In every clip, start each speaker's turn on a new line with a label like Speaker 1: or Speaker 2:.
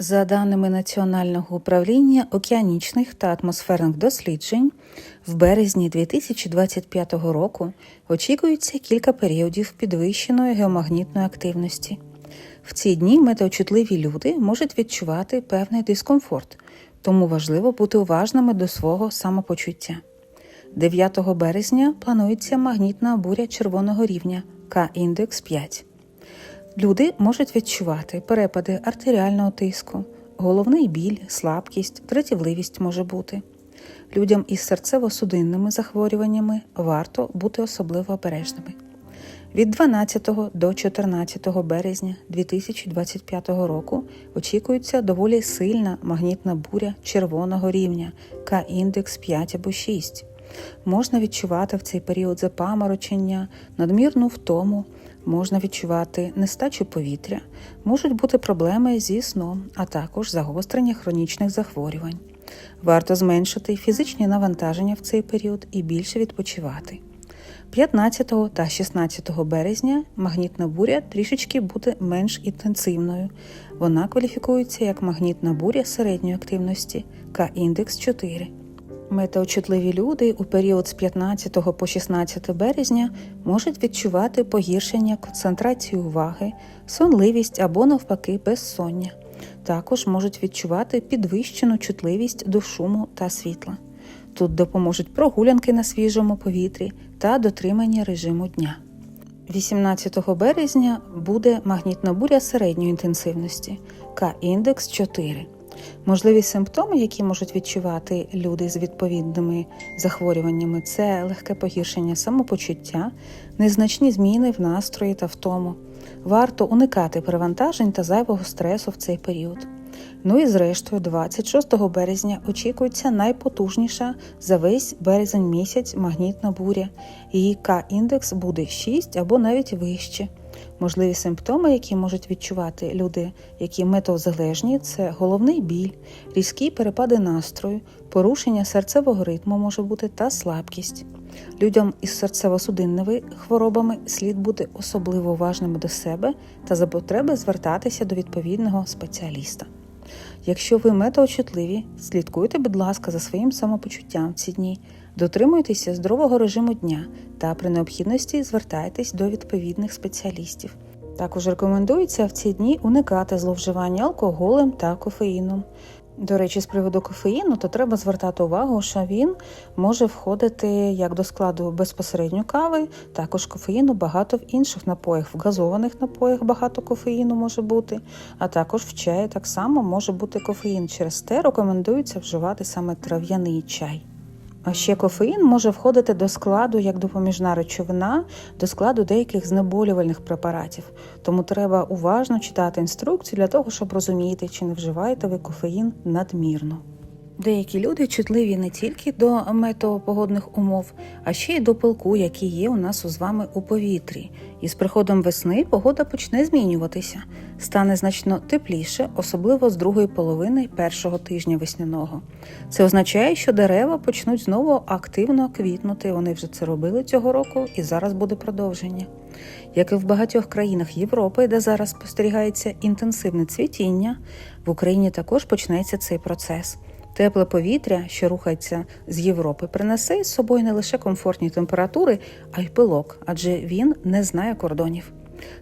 Speaker 1: За даними Національного управління океанічних та атмосферних досліджень, в березні 2025 року очікується кілька періодів підвищеної геомагнітної активності. В ці дні метеочутливі люди можуть відчувати певний дискомфорт, тому важливо бути уважними до свого самопочуття. 9 березня планується магнітна буря червоного рівня К-індекс 5. Люди можуть відчувати перепади артеріального тиску, головний біль, слабкість, дратівливість може бути. Людям із серцево-судинними захворюваннями варто бути особливо обережними. Від 12 до 14 березня 2025 року очікується доволі сильна магнітна буря червоного рівня К-індекс 5 або 6. Можна відчувати в цей період запаморочення, надмірну втому, можна відчувати нестачу повітря, можуть бути проблеми зі сном, а також загострення хронічних захворювань. Варто зменшити фізичні навантаження в цей період і більше відпочивати. 15 та 16 березня магнітна буря трішечки буде менш інтенсивною. Вона кваліфікується як магнітна буря середньої активності К-індекс 4. Метеочутливі люди у період з 15 по 16 березня можуть відчувати погіршення концентрації уваги, сонливість або, навпаки, безсоння. Також можуть відчувати підвищену чутливість до шуму та світла. Тут допоможуть прогулянки на свіжому повітрі та дотримання режиму дня. 18 березня буде магнітна буря середньої інтенсивності К-індекс 4. Можливі симптоми, які можуть відчувати люди з відповідними захворюваннями, це легке погіршення самопочуття, незначні зміни в настрої та втому. Варто уникати перевантажень та зайвого стресу в цей період. Ну і зрештою, 26 березня очікується найпотужніша за весь березень місяць магнітна буря. Її К-індекс буде 6 або навіть вище. Можливі симптоми, які можуть відчувати люди, які метеозалежні, це головний біль, різкі перепади настрою, порушення серцевого ритму може бути та слабкість. Людям із серцево-судинними хворобами слід бути особливо уважними до себе та за потреби звертатися до відповідного спеціаліста. Якщо ви метеочутливі, слідкуйте, будь ласка, за своїм самопочуттям в ці дні, дотримуйтеся здорового режиму дня та при необхідності звертайтесь до відповідних спеціалістів. Також рекомендується в ці дні уникати зловживання алкоголем та кофеїном. До речі, з приводу кофеїну, то треба звертати увагу, що він може входити як до складу безпосередньо кави, також кофеїну багато в інших напоях, в газованих напоях багато кофеїну може бути, а також в чаї так само може бути кофеїн. Через те рекомендується вживати саме трав'яний чай. А ще кофеїн може входити до складу як допоміжна речовина, до складу деяких знеболювальних препаратів. Тому треба уважно читати інструкцію для того, щоб розуміти, чи не вживаєте ви кофеїн надмірно. Деякі люди чутливі не тільки до метеопогодних умов, а ще й до пилку, який є у нас з вами у повітрі. І з приходом весни погода почне змінюватися, стане значно тепліше, особливо з другої половини першого тижня весняного. Це означає, що дерева почнуть знову активно квітнути. Вони вже це робили цього року, і зараз буде продовження. Як і в багатьох країнах Європи, де зараз спостерігається інтенсивне цвітіння, в Україні також почнеться цей процес. Тепле повітря, що рухається з Європи, принесе з собою не лише комфортні температури, а й пилок, адже він не знає кордонів.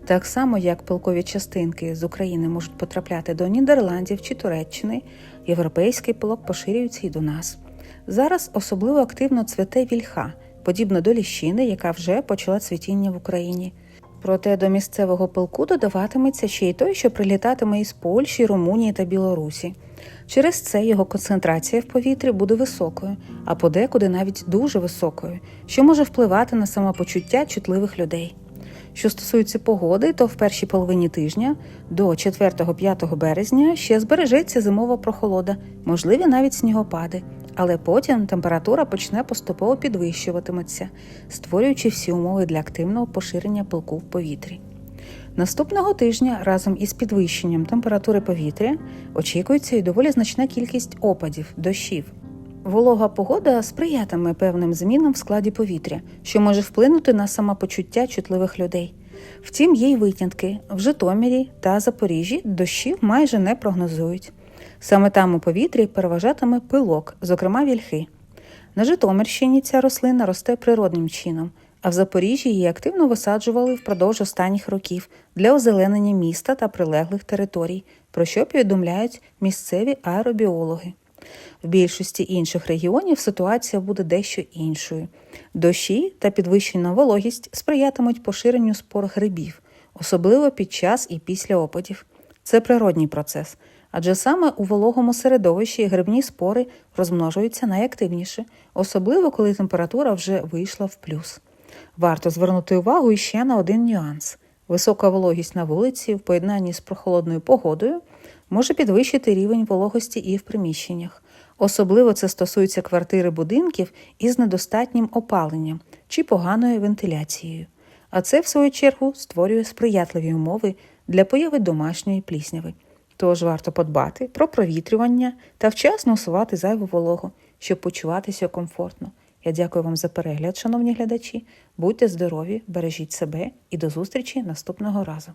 Speaker 1: Так само, як пилкові частинки з України можуть потрапляти до Нідерландів чи Туреччини, європейський пилок поширюється і до нас. Зараз особливо активно цвете вільха, подібно до ліщини, яка вже почала цвітіння в Україні. Проте до місцевого пилку додаватиметься ще й той, що прилітатиме із Польщі, Румунії та Білорусі. Через це його концентрація в повітрі буде високою, а подекуди навіть дуже високою, що може впливати на самопочуття чутливих людей. Що стосується погоди, то в першій половині тижня до 4-5 березня ще збережеться зимова прохолода, можливі навіть снігопади, але потім температура почне поступово підвищуватиметься, створюючи всі умови для активного поширення пилку в повітрі. Наступного тижня разом із підвищенням температури повітря очікується і доволі значна кількість опадів, дощів. Волога погода сприятиме певним змінам в складі повітря, що може вплинути на самопочуття чутливих людей. Втім, є й винятки. В Житомирі та Запоріжжі дощів майже не прогнозують. Саме там у повітрі переважатиме пилок, зокрема вільхи. На Житомирщині ця рослина росте природним чином, а в Запоріжжі її активно висаджували впродовж останніх років для озеленення міста та прилеглих територій, про що повідомляють місцеві аеробіологи. В більшості інших регіонів ситуація буде дещо іншою. Дощі та підвищена вологість сприятимуть поширенню спор грибів, особливо під час і після опадів. Це природній процес, адже саме у вологому середовищі грибні спори розмножуються найактивніше, особливо коли температура вже вийшла в плюс. Варто звернути увагу іще на один нюанс: висока вологість на вулиці в поєднанні з прохолодною погодою може підвищити рівень вологості і в приміщеннях. Особливо це стосується квартири будинків із недостатнім опаленням чи поганою вентиляцією. А це, в свою чергу, створює сприятливі умови для появи домашньої плісняви. Тож варто подбати про провітрювання та вчасно усувати зайву вологу, щоб почуватися комфортно. Я дякую вам за перегляд, шановні глядачі. Будьте здорові, бережіть себе і до зустрічі наступного разу.